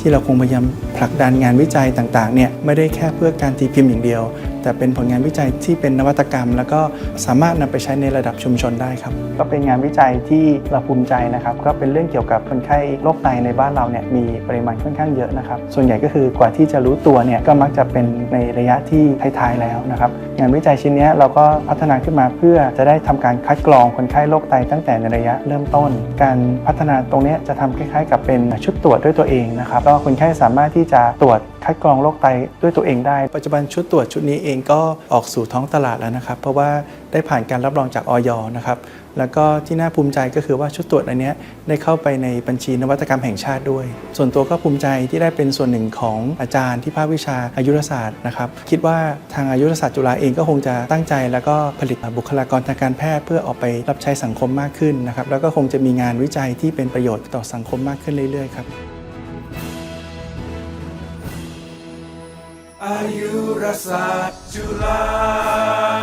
ที่เราคงพยายามผลักดันงานวิจัยต่างๆเนี่ยไม่ได้แค่เพื่อการตีพิมพ์อย่างเดียว แต่เป็นผลงานวิจัยที่เป็นนวัตกรรม แล้วก็สามารถนำไปใช้ในระดับชุมชนได้ครับ ก็เป็นงานวิจัยที่เราภูมิใจนะครับ ก็เป็นเรื่องเกี่ยวกับคนไข้โรคไตในบ้านเราเนี่ยมีปริมาณค่อนข้างเยอะนะครับ ส่วนใหญ่ก็คือกว่าที่จะรู้ตัวเนี่ยก็มักจะเป็นในระยะที่ท้ายๆแล้วนะครับ งานวิจัยชิ้นนี้เราก็พัฒนาขึ้นมาเพื่อจะได้ทำการคัดกรองคนไข้โรคไตตั้งแต่ในระยะเริ่มต้น การพัฒนาตรงนี้จะทำคล้ายๆ กับเป็นชุดตรวจด้วยตัวเองนะครับก็คนไข้สามารถที่จะตรวจ คัดกรองโรคไตด้วยตัวเองได้ ปัจจุบันชุดตรวจชุดนี้เองก็ออกสู่ท้องตลาดแล้วนะครับ เพราะว่าได้ผ่านการรับรองจากออยนะครับแล้วก็ที่น่าภูมิใจก็คือว่าชุดตรวจอันนี้ได้เข้าไปในบัญชีนวัตกรรมแห่งชาติด้วย ส่วนตัวก็ภูมิใจที่ได้เป็นส่วนหนึ่งของอาจารย์ที่ภาควิชาอายุรศาสตร์นะครับ คิดว่าทางอายุรศาสตร์จุฬาเองก็คงจะตั้งใจ แล้วก็ผลิตบุคลากรทางการแพทย์เพื่อออกไปรับใช้สังคมมากขึ้นนะครับแล้วก็คงจะมีงานวิจัยที่เป็นประโยชน์ต่อสังคมมากขึ้นเรื่อยๆครับ อายุรศาสตร์จุฬา